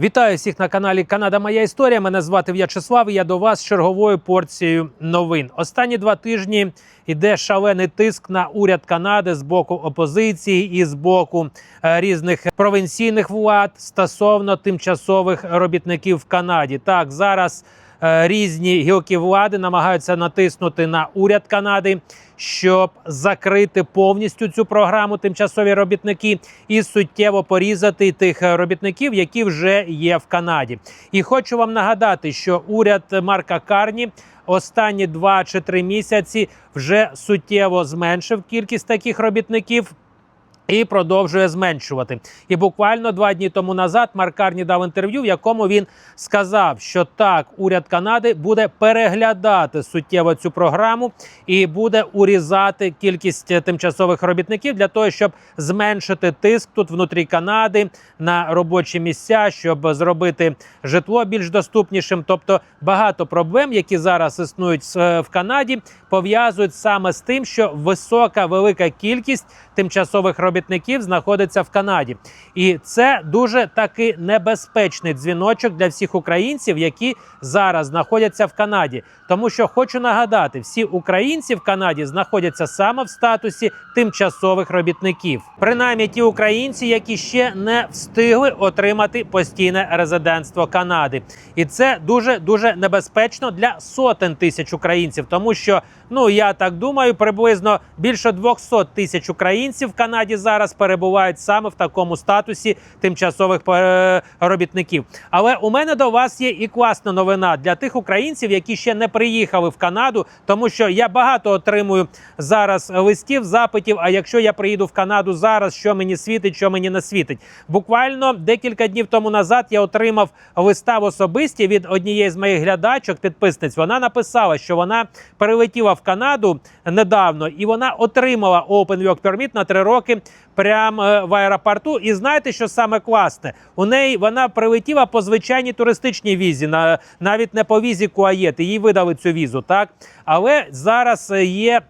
Вітаю всіх на каналі Канада Моя Історія. Мене звати В'ячеслав. і Я до вас з черговою порцією новин. Останні два тижні йде шалений тиск на уряд Канади з боку опозиції і з боку е, різних провінційних влад стосовно тимчасових робітників в Канаді. Так зараз різні гілки влади намагаються натиснути на уряд Канади, щоб закрити повністю цю програму тимчасові робітники і суттєво порізати тих е, робітників, які вже є в Канаді. І хочу вам нагадати, що уряд Марка Карні. Останні два чи три місяці вже суттєво зменшив кількість таких робітників і продовжує зменшувати. І буквально два дні тому назад Марк Карні дав інтерв'ю, в якому він сказав, що так, уряд Канади буде переглядати суттєво цю програму і буде урізати кількість е, тимчасових робітників для того, щоб зменшити тиск тут внутрі Канади на робочі місця, щоб зробити житло більш доступнішим. Тобто багато проблем, які зараз існують е, в Канаді, пов'язують саме з тим, що висока велика кількість тимчасових робітників знаходиться в Канаді, і це дуже таки небезпечний дзвіночок для всіх українців, які зараз знаходяться в Канаді. Тому що хочу нагадати, всі українці в Канаді знаходяться саме в статусі тимчасових робітників, принаймні ті українці, які ще не встигли отримати постійне резидентство Канади, і це дуже дуже небезпечно для сотень тисяч українців, тому що ну я так думаю, приблизно більше 200 тисяч українців в Канаді зараз перебувають саме в такому статусі тимчасових е, робітників. Але у мене до вас є і класна новина для тих українців, які ще не приїхали в Канаду, тому що я багато отримую зараз листів, запитів. А якщо я приїду в Канаду зараз, що мені світить, що мені не світить? Буквально декілька днів тому назад я отримав листа в особисті від однієї з моїх глядачок, підписниць. Вона написала, що вона перелетіла в Канаду недавно, і вона отримала Open Work Permit на три роки прямо е, в аеропорту. І знаєте, що саме класне? У неї вона прилетіла по звичайній туристичній візі, на навіть не по візі Куаєт. Їй видали цю візу, так але зараз е, є.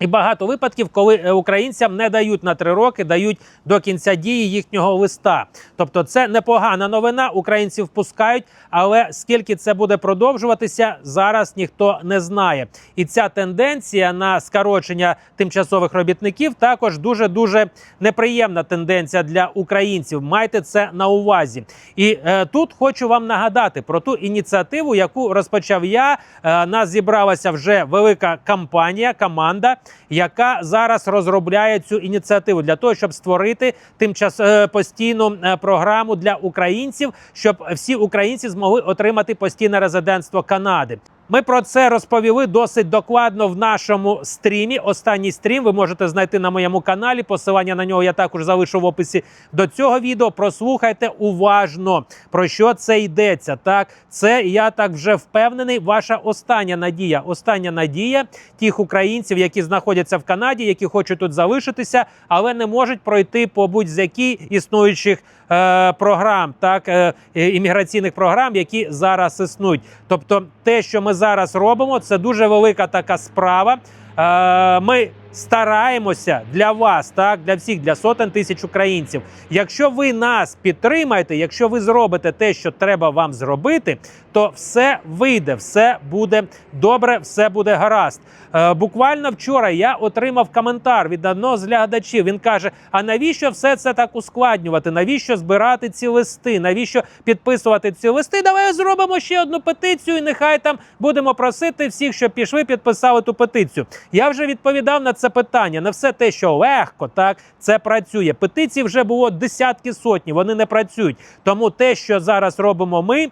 І багато випадків, коли е, українцям не дають на три роки, дають до кінця дії їхнього листа. Тобто, це непогана новина. Українців впускають, але скільки це буде продовжуватися, зараз ніхто не знає. І ця тенденція на скорочення тимчасових робітників також дуже дуже неприємна тенденція для українців. Майте це на увазі. І е, тут хочу вам нагадати про ту ініціативу, яку розпочав я. Е, нас зібралася вже велика кампанія, команда яка зараз розробляє цю ініціативу для того, щоб створити тимчас е, постійну е, програму для українців, щоб всі українці змогли отримати постійне резидентство Канади. Ми про це розповіли досить докладно в нашому стрімі. Останній стрім ви можете знайти на моєму каналі. Посилання на нього я також залишу в описі до цього відео. Прослухайте уважно про що це йдеться. Так, це я так вже впевнений. Ваша остання надія. Остання надія тих українців, які знаходяться в Канаді, які хочуть тут залишитися, але не можуть пройти по будь-з якій існуючих е, програм, так е, імміграційних програм, які зараз існують. Тобто, те, що ми зараз робимо, це дуже велика така справа. Е, ми стараємося для вас, так для всіх, для сотень тисяч українців. Якщо ви нас підтримаєте, якщо ви зробите те, що треба вам зробити, то все вийде, все буде добре, все буде гаразд. Е, буквально вчора я отримав коментар від одного з глядачів. Він каже: А навіщо все це так ускладнювати? Навіщо збирати ці листи? Навіщо підписувати ці листи? Давай зробимо ще одну петицію, і нехай там будемо просити всіх, щоб пішли, підписали ту петицію. Я вже відповідав на це питання. Не все те, що легко, так це працює. Петицій вже було десятки сотні. Вони не працюють. Тому те, що зараз робимо ми.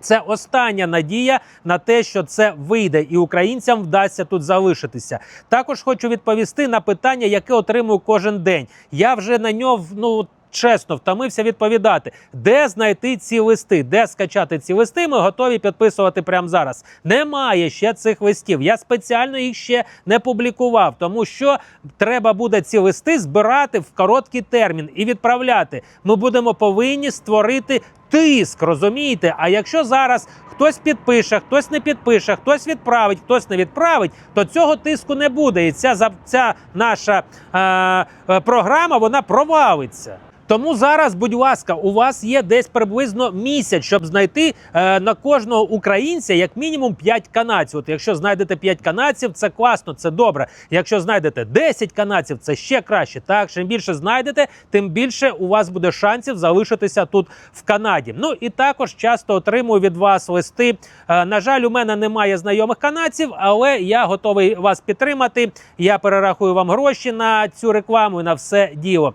Це остання надія на те, що це вийде, і українцям вдасться тут залишитися. Також хочу відповісти на питання, яке отримую кожен день. Я вже на нього ну. Чесно, втомився відповідати, де знайти ці листи, де скачати ці листи. Ми готові підписувати прямо зараз. Немає ще цих листів. Я спеціально їх ще не публікував, тому що треба буде ці листи збирати в короткий термін і відправляти. Ми будемо повинні створити тиск, розумієте? А якщо зараз хтось підпише, хтось не підпише, хтось відправить, хтось не відправить, то цього тиску не буде. І ця ця наша е, програма вона провалиться. Тому зараз, будь ласка, у вас є десь приблизно місяць, щоб знайти е, на кожного українця як мінімум 5 канадців. От якщо знайдете 5 канадців, це класно, це добре. Якщо знайдете 10 канадців, це ще краще. Так, чим більше знайдете, тим більше у вас буде шансів залишитися тут в Канаді. Ну і також часто отримую від вас листи. Е, на жаль, у мене немає знайомих канадців, але я готовий вас підтримати. Я перерахую вам гроші на цю рекламу і на все діло.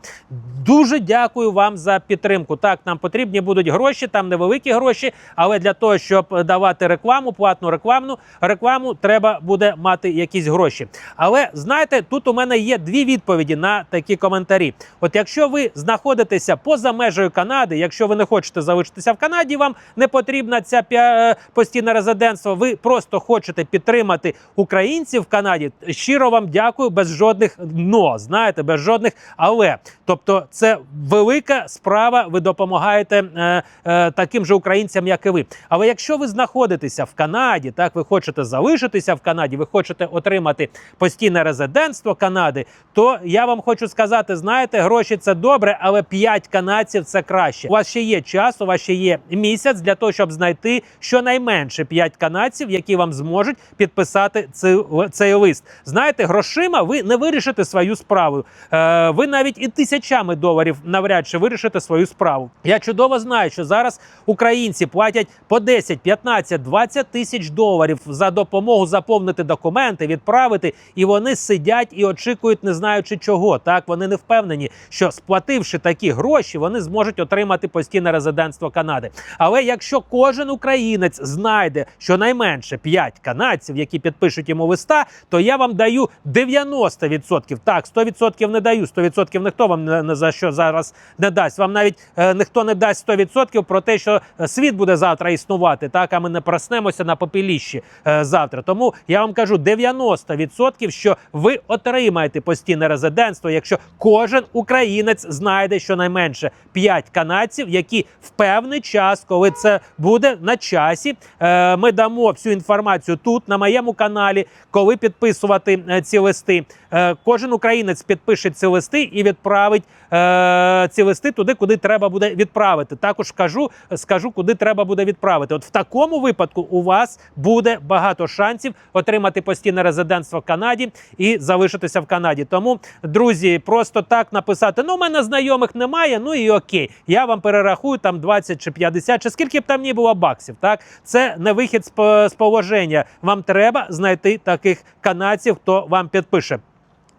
Дуже дякую вам за підтримку. Так, нам потрібні будуть гроші, там невеликі гроші, але для того, щоб давати рекламу, платну рекламну рекламу, треба буде мати якісь гроші. Але знаєте, тут у мене є дві відповіді на такі коментарі. От якщо ви знаходитеся поза межею Канади, якщо ви не хочете залишитися в Канаді, вам не потрібна ця е, постійне резидентство. Ви просто хочете підтримати українців в Канаді. Щиро вам дякую, без жодних но, знаєте, без жодних але. Тобто, це велика справа. Ви допомагаєте е, е, таким же українцям, як і ви. Але якщо ви знаходитеся в Канаді, так ви хочете залишитися в Канаді, ви хочете отримати постійне резидентство Канади, то я вам хочу сказати: знаєте, гроші це добре, але 5 канадців це краще. У вас ще є час, у вас ще є місяць для того, щоб знайти щонайменше 5 канадців, які вам зможуть підписати цей, цей лист. Знаєте, грошима ви не вирішите свою справу. Е, ви навіть і тисячами доларів навряд чи вирішите свою справу. Я чудово знаю, що зараз українці платять по 10, 15, 20 тисяч доларів за допомогу заповнити документи, відправити, і вони сидять і очікують, не знаючи чого. Так вони не впевнені, що сплативши такі гроші, вони зможуть отримати постійне резидентство Канади. Але якщо кожен українець знайде щонайменше 5 канадців, які підпишуть йому листа, то я вам даю 90%. Так, 100% не даю. 100% ніхто вам не за що зараз не дасть. Вам навіть е, ніхто не дасть 100% про те, що е, світ буде завтра існувати, так а ми не проснемося на попеліщі е, завтра. Тому я вам кажу 90%, що ви отримаєте постійне резидентство, якщо кожен українець знайде щонайменше 5 канадців, які в певний час, коли це буде на часі, е, ми дамо всю інформацію тут на моєму каналі, коли підписувати е, ці листи. Е, Кожен українець підпише ці листи і відправить е, ці листи туди, куди треба буде відправити. Також кажу, скажу, куди треба буде відправити. От в такому випадку у вас буде багато шансів отримати постійне резидентство в Канаді і залишитися в Канаді. Тому, друзі, просто так написати: ну, у мене знайомих немає. Ну і окей, я вам перерахую там 20 чи 50, чи скільки б там ні було баксів. Так, це не вихід з положення. Вам треба знайти таких канадців, хто вам підпише.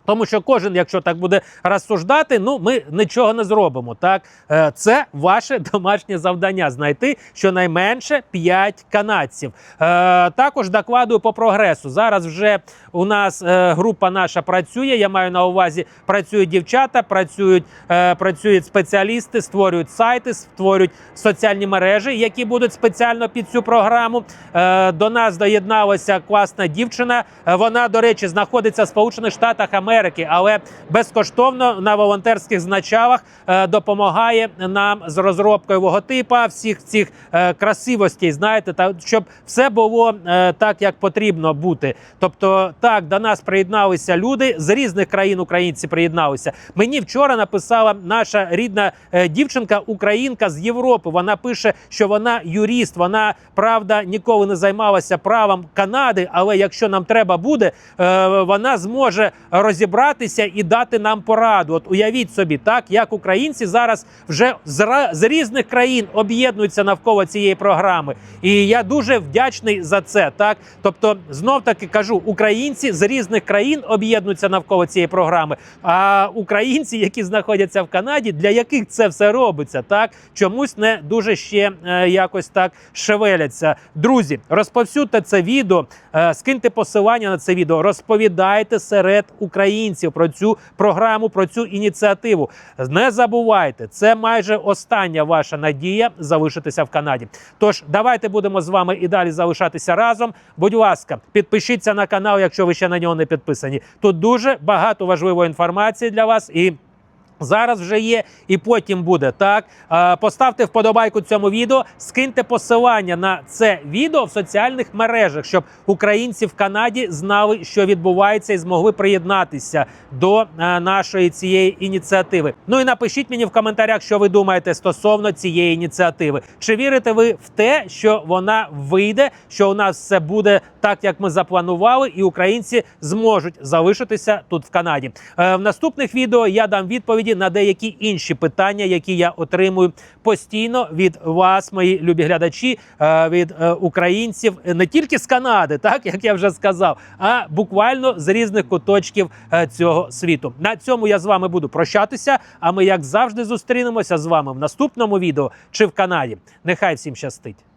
Тому що кожен, якщо так буде розсуждати, ну ми нічого не зробимо. Так Е, це ваше домашнє завдання знайти щонайменше 5 канадців. Е, Також докладую по прогресу. Зараз вже у нас е, група наша працює. Я маю на увазі, працюють дівчата, працюють, працюють спеціалісти, створюють сайти, створюють соціальні мережі, які будуть спеціально під цю програму. До нас доєдналася класна дівчина. Вона, до речі, знаходиться в Сполучених Штатах Америки, але безкоштовно на волонтерських значалах е, допомагає нам з розробкою логотипа, всіх цих е, красивостей, знаєте, та щоб все було е, так, як потрібно бути. Тобто, так до нас приєдналися люди з різних країн. Українці приєдналися. Мені вчора написала наша рідна дівчинка, українка з Європи. Вона пише, що вона юрист. Вона правда ніколи не займалася правом Канади, але якщо нам треба буде, вона зможе розібратися і дати нам пораду. От уявіть собі, так як українці зараз вже з різних країн об'єднуються навколо цієї програми. І я дуже вдячний за це. Так, тобто, знов таки кажу, українці з різних країн об'єднуються навколо цієї програми. А українці, які знаходяться в Канаді, для яких це все робиться, так чомусь не дуже ще е, якось так шевеляться. Друзі, розповсюдьте це відео, е, скиньте посилання на це відео, розповідайте серед українців про цю програму, про цю ініціативу. Не забувайте, це майже остання ваша надія залишитися в Канаді. Тож давайте будемо з вами і далі залишатися разом. Будь ласка, підпишіться на канал, якщо ви ще на нього не підписані. Тут дуже багато важливої інформації для вас і. Зараз вже є, і потім буде так. Е, Поставте вподобайку цьому відео, скиньте посилання на це відео в соціальних мережах, щоб українці в Канаді знали, що відбувається, і змогли приєднатися до е, нашої цієї ініціативи. Ну і напишіть мені в коментарях, що ви думаєте стосовно цієї ініціативи. Чи вірите ви в те, що вона вийде, що у нас все буде так, як ми запланували, і українці зможуть залишитися тут в Канаді? Е, В наступних відео я дам відповіді на деякі інші питання, які я отримую постійно від вас, мої любі глядачі, е, від е, українців не тільки з Канади, так як я вже сказав, а буквально з різних куточків е, цього світу. На цьому я з вами буду прощатися. А ми, як завжди, зустрінемося з вами в наступному відео чи в Канаді. Нехай всім щастить.